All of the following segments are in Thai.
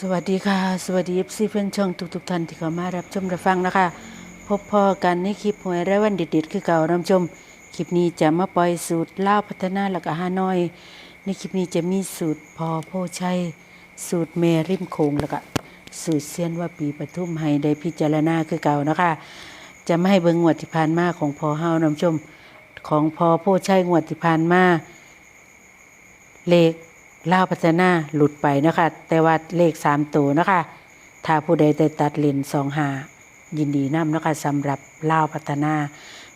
สวัสดีค่ะ สวัสดีเอฟซีเพื่อนช่องทุกๆท่านที่เข้ามารับชมรับฟังนะคะ พบพอกันในคลิปหวยและวันเด็ดๆ คือเก่ารับชม คลิปนี้จะมาปล่อยสูตรล่าพัฒนาแล้วก็ฮารน้อย ในคลิปนี้จะมีสูตรพอโพชัย สูตรเมริมโขงแล้วก็สูตรเซียนว่าปีปทุมให้ได้พิจารณาคือเก่านะคะ จะไม่ให้เบิ่งงวดที่ผ่านมาของพอเฮานำชม ของพอโพชัยงวดที่ผ่านมาเลข ล่าพัฒนาหลุดไปนะคะ แต่ว่าเลขสามตัวนะคะ ถ้าผู้ใดได้ตัดเลนสองหายินดีนำนะคะสำหรับล่าพัฒนา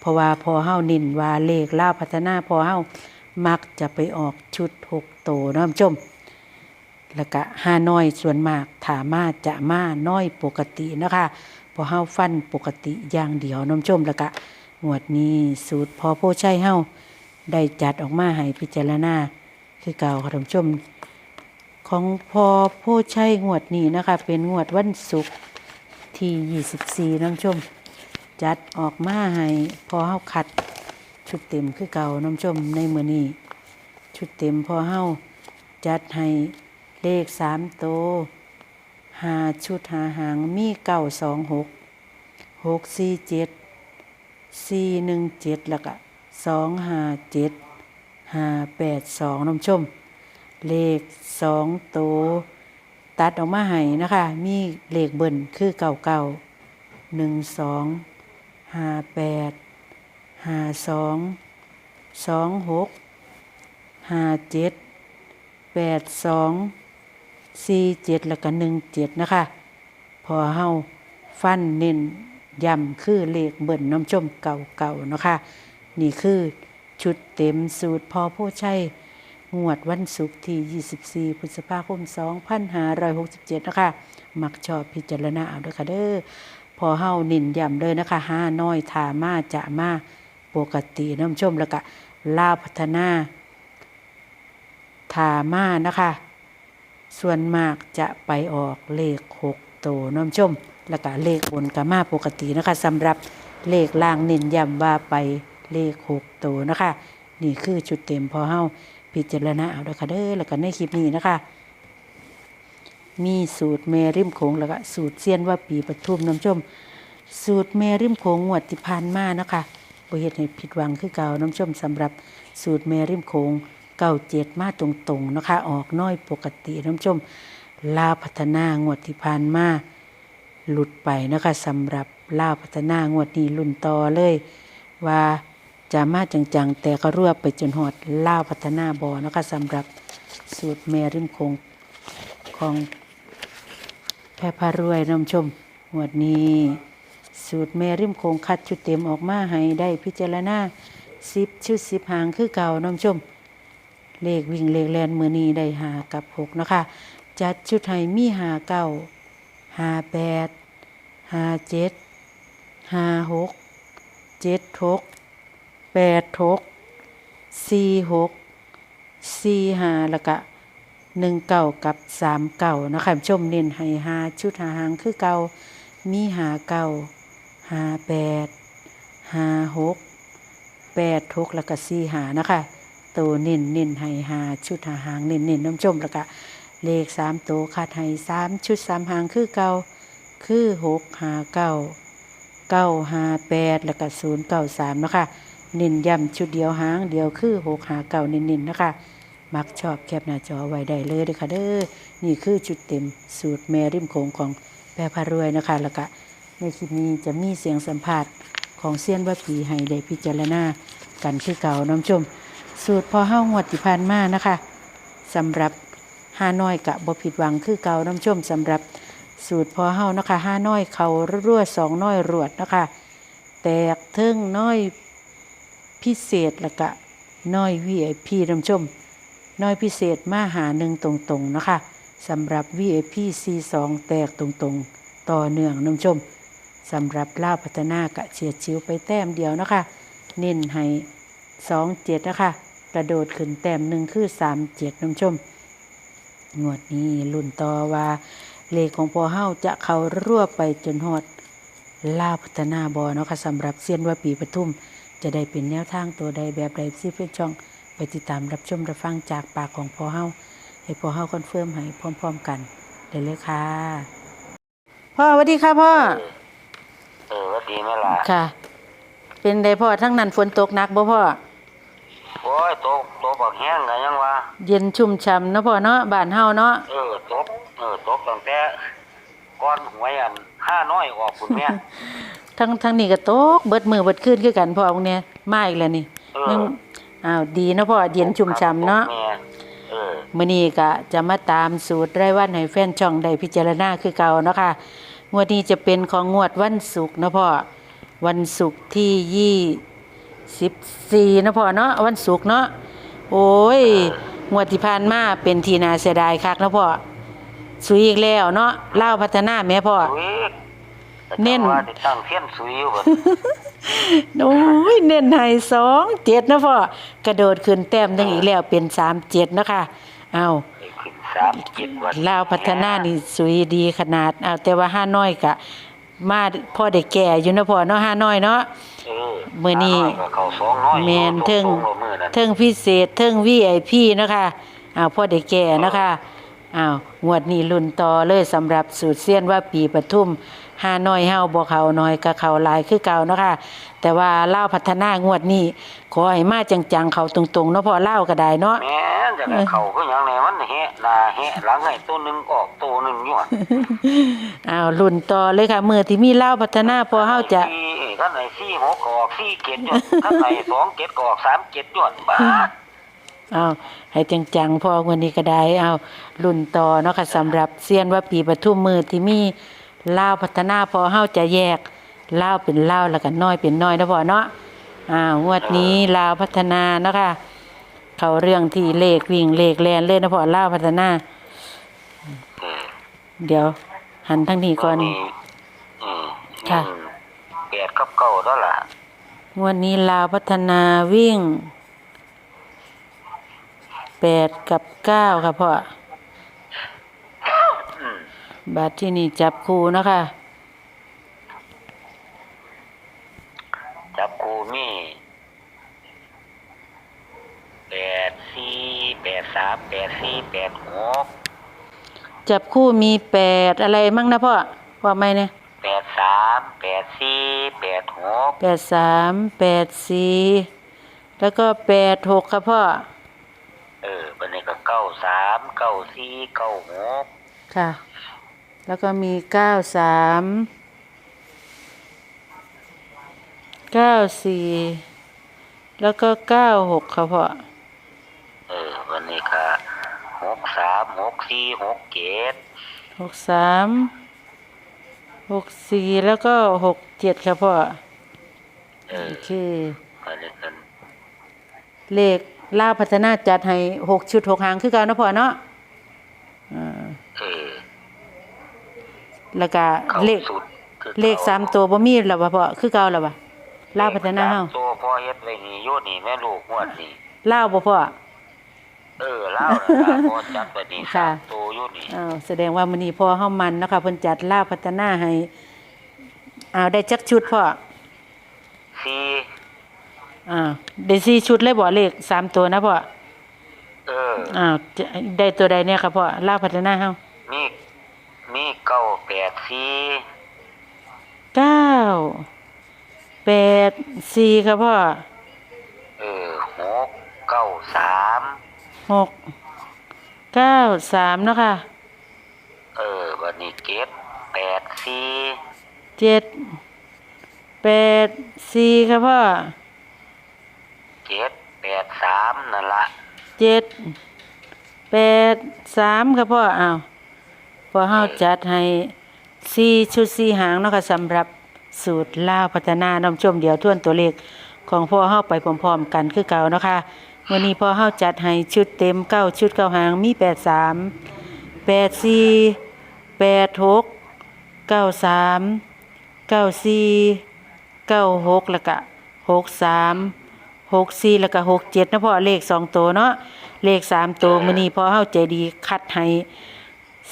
เพราะว่าพอเฮานินว่าเลขล่าพัฒนา พอเฮามักจะไปออกชุดหกตัวน้อมชมแล้วก็ห้าน้อยส่วนมากถามาจะมาน้อยปกตินะคะพอเฮาฟันปกติอย่างเดียวน้อมชมแล้วก็งวดนี้สูตรพอโพชัยเฮาได้จัดออกมาให้พิจารณา คือเก่าค่ะท่านผู้ชม ของพอโพชัยงวดนี้นะคะ เป็นงวดวันศุกร์ที่ 24น้ำชม จัดออกมาให้พอเฮาคัดชุดเต็มคือเก่าน้ำชมในมือนี้ ชุดเต็มพอเฮาจัดให้เลขสามโตหาชุดหาหางมีเก้าสองหกหกสี่เจ็ดสี่หนึ่งเจ็ดแล้วก็สองหาเจ็ด ห้าแปดสองน้ำชม เลขสองตัวตัดออกมาให้นะคะ มีเลขเบิ่นคือเก่าเก่าหนึ่งสองห้าแปดห้าสองสองหกห้าเจ็ดแปดสองสี่เจ็ดแล้วก็หนึ่งเจ็ดนะคะ พอเฮาฟันเน้นย้ำคือเลขเบิ่นน้ำชมเก่าๆเนาะคะ นี่คือ ชุดเต็มสูตรพอผู้ใช้งวดวันศุกร์ที่ 24 พฤษภาคม 2567 นะคะ มักชอบพิจารณาเอาด้วยค่ะเด้อ พอเฮานินย้ำเลยนะคะห้าน้อยถามาจะมาปกติน้ำชมแล้วก็ลาพัฒนาถามานะคะ ส่วนมากจะไปออกเลขหกตัวน้ำชม แล้วก็เลขบนกามาปกตินะคะสำหรับเลขล่างเน้นย้ำว่าไป เลขหกตัวนะคะ นี่คือชุดเต็มพอเฮาพิจารณาเอาด้วยค่ะเด้อแล้วก็ในคลิปนี้นะคะ มีสูตรเมริมโขงแล้วก็สูตรเซียนว่าปีปทุมน้ำชม สูตรเมริมโขงงวดที่ผ่านมานะคะบ่เฮ็ดให้ผิดหวังคือเก่าน้ำชมสำหรับสูตรเมริมโขงเก้าเจ็ดมาตรงๆนะคะ ออกน้อยปกติน้ำชม ลาวพัฒนางวดที่ผ่านมาหลุดไปนะคะสำหรับลาวพัฒนางวดนี้รุ่นต่อเลยว่า จะมาจังๆ แต่ก็รวบไปจนหอดล่าพัฒนาบอนะคะสำหรับสูตรแมริมคงของแพรพารวยน้ำชมงวดนี้ สูตรแมริมคงคัดชุดเต็มออกมาให้ได้พิจารณาสิบชุดสิบหางคือเก่าน้ำชม เลขวิ่งเลขแลนมือนี้ได้หากับหกนะคะ จัดชุดให้มีหาเก้าหาแปดหาเจ็ดหาหกเจ็ดหก แปดหกสี่หกสี่ห้าแล้วก็หนึ่งเก่ากับสามเก่านะคะชมเน้นให้หาชุดหาหางคือเก่ามีหาเก่าหาแปดหาหกแปดทุกแล้วก็สี่หานะคะตัวเน้นเน้นให้หาชุดหาหางเน้นเน้นน้ำชมแล้วก็เลขสามตัวคาดให้สามชุดสามหางคือเก่าคือหกหาเก้าเก้าหาแปดแล้วก็ศูนย์เก้าสามนะคะ เน้นย้ำชุดเดียวหางเดียวคือหกหาเก้าเน้นเน้นนะคะ มักชอบแคปหน้าจอไว้ได้เลยเด้อค่ะเด้อนี่คือชุดเต็มสูตรแมริมโขงของแปรพารวยนะคะแล้วก็ในคลิปนี้จะมีเสียงสัมภาษณ์ของเซียนวัดผีให้ได้พิจารณากันคือเก่าน้ำชม สูตรพอเฮ้างวดที่ผ่านมานะคะสำหรับห้าน้อยกะบ่ผิดหวังคือเก่าน้ำชมสำหรับสูตรพอเฮ้านะคะห้าน้อยเขารั่วสองน้อยรวดนะคะ แตกเทิงน้อย พิเศษล้วก็น้อยวีไอพีน้ำชมน้อยพิเศษมาหาหนึ่งตรงๆนะคะสำหรับ VIP C2 แตกตรงๆ ต่อเนื่องน้ำชมสำหรับลาพัฒนากะเฉียดชิวไปแต้มเดียวนะคะ เน้นให้สองเจ็ดนะคะ กระโดดขึ้นแต้มหนึ่งคือสามเจ็ดน้ำชมงวดนี้ลุ่นต่อว่าเลขของพอเฮาจะเขารั่วไปจนหอดลาพัฒนาบอเนาะค่ะสำหรับเซียนว่าปีปทุม จะได้เป็นแนวทางตัวใดแบบใดซีเพื่อนช่อง ไปติดตามรับชมรับฟังจากปากของพอเฮาให้พอเฮาคอนเฟิร์มให้พร้อม ๆ กันได้เลยค่ะ พ่อสวัสดีค่ะพ่อ เออว่าดีไหมล่ะค่ะ เป็นไดพ่อทั้งนั้นฝนตกหนักบ่พ่อ โอ้ยโตกโตกบักแห้งไงยังวะเย็นชุ่มฉ่ำเนาะพ่อเนาะบ้านเฮาเนาะ เออตกเออตกตั้งแต่ก้อนหวยอันห้าน้อยออกคุณแม่ ทั้งทั้งนี้ก็ตกเบิดมือเบิดคืนคือกันพ่อพวกเนี้ยมาอีกแล้วนี่เออยังอ้าวดีเนาะพ่อเย็นชุ่มฉ่ำเนาะแม่เออมื้อนี้ก็จะมาตามสูตรรายวันให้แฟนช่องได้พิจารณาคือเก่าเนาะค่ะงวดนี้จะเป็นของงวดวันศุกร์เนาะพ่อวันศุกร์ที่ยี่สิบสี่นาะพ่อเนาะวันศุกร์เนาะโอ้ยงวดที่ผ่านมาเป็นทีนาเสียดายคักเนาะพ่อสุยอีกแล้วเนาะเล่าวพัฒนาแม่พ่อสุย เน้นแต่ว่าที่ตั้งเทียนสุยอยู่เบิดโอ้ยเน้นให้สองเจ็ดนะพ่อกระโดดขึ้นแต้มหนึงอีกแล้วเป็นสามเจ็ดเนาะค่ะเอาไอ้ขึ้นสามจิตวันลาวพัฒนานี่สวยดีขนาดเอาแต่ว่าห้าน้อยกะ มาพ่อได้แก่อยู่นะพ่อเนาะห้าน้อยเนาะ เออมื้อนี้ห้าอยก็เข้าสองน้อยแมนอยู่เทิงตรๆมือนั่นเทิงพิเศษเทิงวีไอพีนาะคะอ้าวพ่อได้แก่เนาะคะอ้าวงวดนี้ลุ่นต่อเลยสำหรับสูตรเสี้ยนว่าปีปทุม ห้าน้อยเฮาบ่เขาน้อยกะเขาหลายคือเก่าเนาะค่ะ แต่ว่าเล่าวพัฒนางวดนี้ขอให้มาจังๆเขาตรงๆเนาะพ่อเล่าวก็ได้เนาะแม่นจะให้เข้าคือหยังไงมันแหะหน้าแหะหลังให้ตัวหนึงออกตัวหนึงอยู่อะอ้าวลุ่นต่อเลยค่ะมือที่มีเล่าวพัฒนาพอเฮาจะ สี่ข้างในสี่หกก็ออกสี่เกตหยดข้างในสองเกตก็ออกสามเกตหยดบ้าเอาให้จังๆพอวันนี้ก็ได้เอารุ่นต่อเนาะค่ะสำหรับเซียนว่าปีปทุมมือที่มี ลาวพัฒนาพอเฮาจะแยกลาวเป็นลาวแล้วก็น้อยเป็นน้อยนะพอเนาะอ้าวงวดนี้ลาวพัฒนาเนาะค่ะเขาเรื่องที่เลขวิ่งเลขแลนเลยนะพอลาวพัฒนาเออเดี๋ยว หันทางนี้ก่อนนี่อืมค่ะอืมแปดกับเก้าแล้วล่ะงวดนี้ลาวพัฒนาวิ่งแปดกับเก้าค่ะพ่ออืม บาทที่นี่จับคู่เนาะค่ะ จับคูมีแปดสี่แปดสามแปดสี่แปดหกจับคู่มีแปดอะไรมั่งนะพ่อว่าไหมเนี่ยแปดสามแปดสี่แปดหกแปดสามแปดสี่แล้วก็แปดหกครับพ่อ เออบันนี้ก็เก้าสามเก้าสี่เก้าหกค่ะ แล้วก็มีเก้าสามเก้าสี่แล้วก็เก้าหกครับพ่อเออวันนี้ก็หกสามหกสี่หกเจ็ดหกสามหกสี่แล้วก็หกเจ็ดครับพ่อเออโอเคก็เลยกันเลขล่าวพัฒนาจัดให้หกชุดหกหางคือเกันนาะพ่อเนาะอ่า เออ แล้วก็เข้าเลขสุดคือเลขสามตัวบ่มีแล้วบ่พ่อคือเก่าแล้วบ่ล่าวพัฒนาเฮาลขสมตัวพ่อเฮ็ดไว้นี่โยนี่แม่ลูกงวดนี่ล่าวบ่พ่อเออเล่าน่ะพ่อจัดไว้นี่ค่ะสามตัวโยนี่อ้าวแสดงว่ามื้อนี้พ่อเฮามันเนาะค่ะเพิ่นจัดล่าวพัฒนาให้อ้าวได้จักชุดพ่อสี่อ่าได้สี่ชุดเลยบ่เลขสามตัวนะพ่อเอออ้าวจะได้ตัวใดเนี่ยครับพ่อล่าวพัฒนาเฮามีมี เก้าแปดสี่เก้าแปดสี่ครับพ่อเออหกเก้าสามหกเก้าสามเนาะค่ะเออวันนี้เจ็ดแปดสี่เจ็ดแปดสี่ครับพ่อเจ็ดแปดสามนั่นละเจ็ดแปดสามครับพ่ออ้าว พอเฮาจัดให้สี่ชุดสี่หางเนาะค่ะสำหรับสูตรล่าวพัฒนาน้ำชมเดี๋ยวทวนตัวเลขของพ่อเฮาไปพร้อมๆกันคือเก่าเนาะค่ะวันนี้พ่อเฮาจัดให้ชุดเต็มเก้าชุดเก้าหางมีแปดสามแปดสี่แปดหกเก้าสามเก้าสี่เก้าหกแล้วก็หกสามหกสี่แล้วก็หกเจ็ดนะพ่อเลขสองตัวเนาะเลขสามตัวมื้อนี้พอเฮาใจดีคัดให้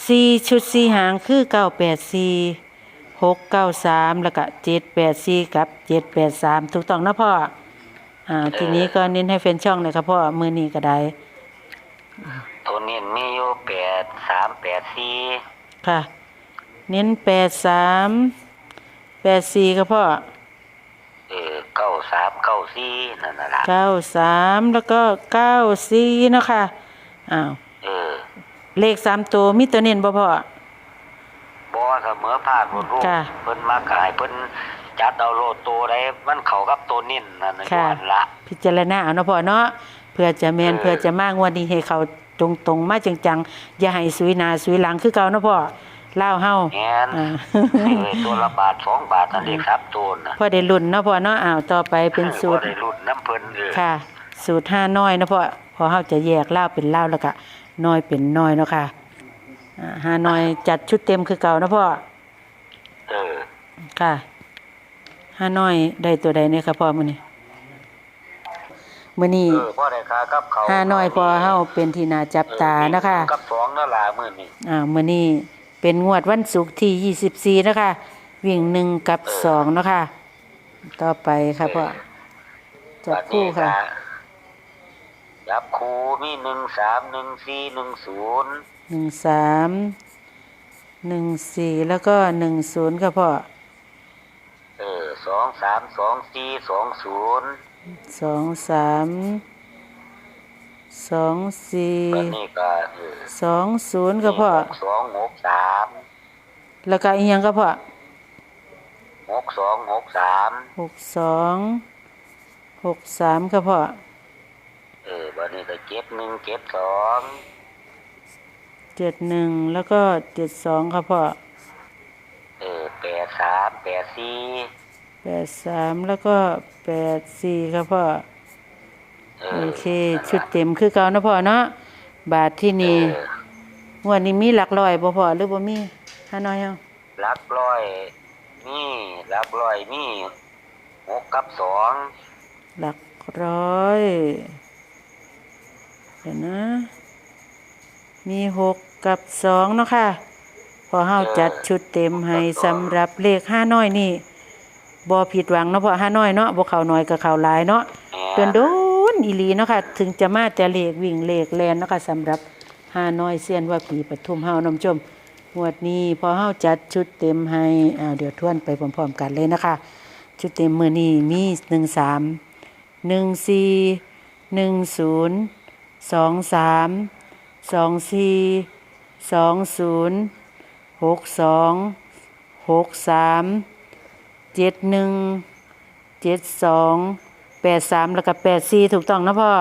สี่ชุดสี่หางคือเก้าแปดสี่หกเก้าสามแล้วก็เจ็ดแปดสี่กับเจ็ดแปดสามถูกต้องนะพ่ออ่าทีนี้ก็เน้นให้แฟนช่องเลยครับพ่อมื้อนี้ก็ได้ตัวนี้มีอยู่แปดสามแปดสี่ค่ะ เน้นแปดสามแปดสี่ครับพ่อเออเก้าสามเก้าสี่นั่นน่ะล่ะเก้าสามแล้วก็เก้าสี่เนาะค่ะอ้าว เออเลขสามตัวมีตัวเน้นบ่พ่อ บ่เสมอภาคบ่รู้ค่ะเพิ่นมากายเพิ่นจัดเอาโลดตัวได้มันเข้ากับตัวนิ่นนั่นน่ะอยู่ค่ะอันละ พิจารณาเอาเนาะพ่อเนาะเพื่อจะแมนเออ เพื่อจะมางวดนี้ให้เขาตรงตรงๆมาจังๆ อย่าให้สุยหนาสุยหลังคือเก่าเนาะพ่อเล่าวเฮาแม่นอ่าเออตัวละบาทสองบาทนั่นเลขครับตัวน่ะพ่อได้รุ่นเนาะพ่อเนาะอ้าวต่อไปเป็นสูตร บ่ได้รุ่นน้ำเพิ่นเออ ค่ะ สูตรห้าน้อยเนาะพ่อพอเฮาจะแยกเล่าวเป็นเล่าวแล้วก็ น้อยเป็นน้อยเนาะค่ะอ่าห้าน้อยจัดชุดเต็มคือเก่าเนาะพ่อเออค่ะห้าน้อยได้ตัวใดเนี่ยค่ะพ่อมื้อนี้มื้อนี้เออพ่อได้ค่ากับเขาห้าน้อยพอเฮาเป็นที่น่าจับตานะคะเออกับสองนั่นล่ะมื้อนี้อ่ามื้อนี้เป็นงวดวันศุกร์ที่24นะคะวิ่งหนึ่งกับสองเนาะคะต่อไปค่ะพ่อจับคู่ค่ะ บัดนี้ก็จับคู่มีหนึ่งสามหนึ่งสี่หนึ่งศูนย์หนึ่งสามหนึ่งสี่แล้วก็หนึ่งศูนย์ค่ะพ่อเออสองสามสองสี่สองศูนย์สองสามสองสี่บัดนี้ก็เออสองศูนย์ค่ะพ่อหกสองหกสามแล้วก็อีกยังค่ะพ่อหกสองหกสามหกสองหกสามค่ะพ่อ เออบัดนี้ก็เจ็ดหนึ่งเจ็ดสองเจ็ดหนึ่งแล้วก็เจ็ดสองค่ะพ่อเออแปดสามแปดสี่แปดสามแล้วก็แปดสี่ครับพ่อเอโออเค ชุดเต็มคือเก่านะพ่อเนาะบาทที่เอนี่องวดนี้มีหลักร้อยบ่พ่อหรือบ่มีฮาน้อยเฮาหลักร้อยมีหลักร้อยมีหกกับสองหลักร้อยเดี๋ยวนะ มีหกกับสองเนาะค่ะ พอเฮาจัดชุดเต็มให้สำหรับเลขห้าน้อยนี่บ่ผิดหวังเนาะพ่อห้าน้อยเนาะบ่เข้าน้อยก็เข้าหลายเนาะแม่เป็นโดนอีหลีเนาะค่ะ ถึงจะมาจะเลขวิ่งเลขแลนเนาะค่ะสำหรับห้าน้อยเซียนว่าปีปทุมเฮานำชมงวดนี้พอเฮาจัดชุดเต็มให้อ่าเดี๋ยวทวนไปพร้อมๆกันเลยนะคะ ชุดเต็มมื้อนี้มี 13 14 10 23 24 20 62 63 71 72 83แล้วก็84ถูกต้องนะพ่อ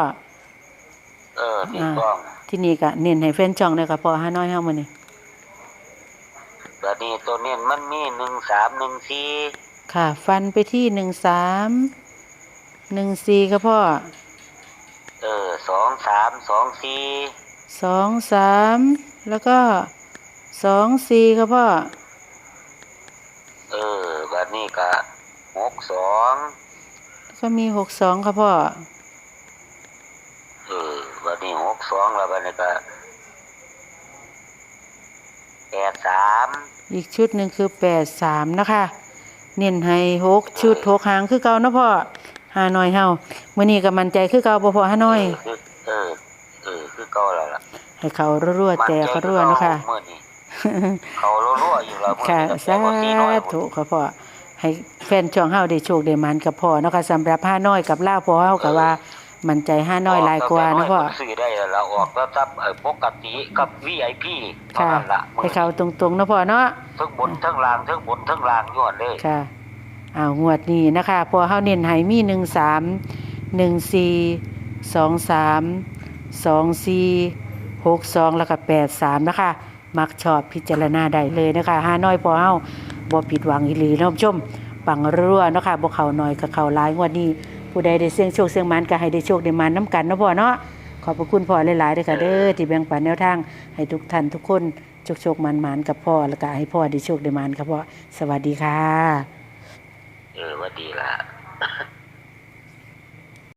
เออถูกต้องที่นี่ก็เน้นให้แฟนช่องเลยค่ะพ่อห้าน้อยเฮามื้อนี้บัดนี้ตัวนี้มันมีหนึ่งสามหนึ่งสี่ค่ะ ฟันไปที่หนึ่งสามหนึ่งสี่ค่ะพ่อ เออสองสามสองสี่สองสามแล้วก็สองสี่ค่ะพ่อ เออบัดนี้ก็หกสองแล้วก็มีหกสองค่ะพ่อ เออบัดนี้หกสองแล้วบัดนี้ก็แปดสามอีกชุดหนึ่งคือแปดสามนะคะ เน้นให้หกชุดหกหางคือเก่านะพ่อ ห้าน้อยเฮามื้อนี้ก็มั่นใจคือเก่าบ่พ่อห้าน้อยเออเออ เออ คือเก่าแล้วล่ะให้เขารั่วๆแต่เขารั่วเนาะค่ะ มื่อนี้เขารั่วๆอยู่แล้วมื่อค่ะนี้สาแต่ว่าสี่น้อย ธุค่ะพ่อให้แฟนช่องเฮาได้โชคได้หมันกับพ่อเนาะค่ะสำหรับห้าน้อยกับล่าวพ่อเฮาก็ว่ามั่นใจห้าน้อยหลายกว่าเนาะพ่อซื้อได้แล้วล่ะออกแล้วทับเอ่อปกติกับ VIP เท่าค่ะ นั้นล่ะมื้อให้นี้เขาตรงๆเนาะพ่อเนาะ ทั้งบนทั้งล่างทั้งบนทั้งล่างย้อนเลย ค่ะ อ้าวงวดนี้นะคะพอเฮาเน้นให้มีหนึ่งสามหนึ่งสี่สองสามสองสี่หกสองแล้วก็แปดสามนะคะ มักชอบพิจารณาได้เลยนะคะห้าน้อยพอเฮาบ่ผิดหวังอีหลีน้องชมปังรั่วนะคะบ่เข้าน้อยก็เขาหลายงวดนี้ ผู้ใดได้เสี่ยงโชคเสี่ยงมันก็ให้ได้โชคได้มันน้ำกันนะพ่อเนาะขอบพระคุณพ่อหลายๆเด้อค่ะเด้อที่แบ่งปันแนวทาง ให้ทุกท่านทุกคนโชคโชคๆมันกับพ่อแล้วก็ให้พ่อได้โชคได้มันครับพ่อสวัสดีค่ะ เออว่าดีละ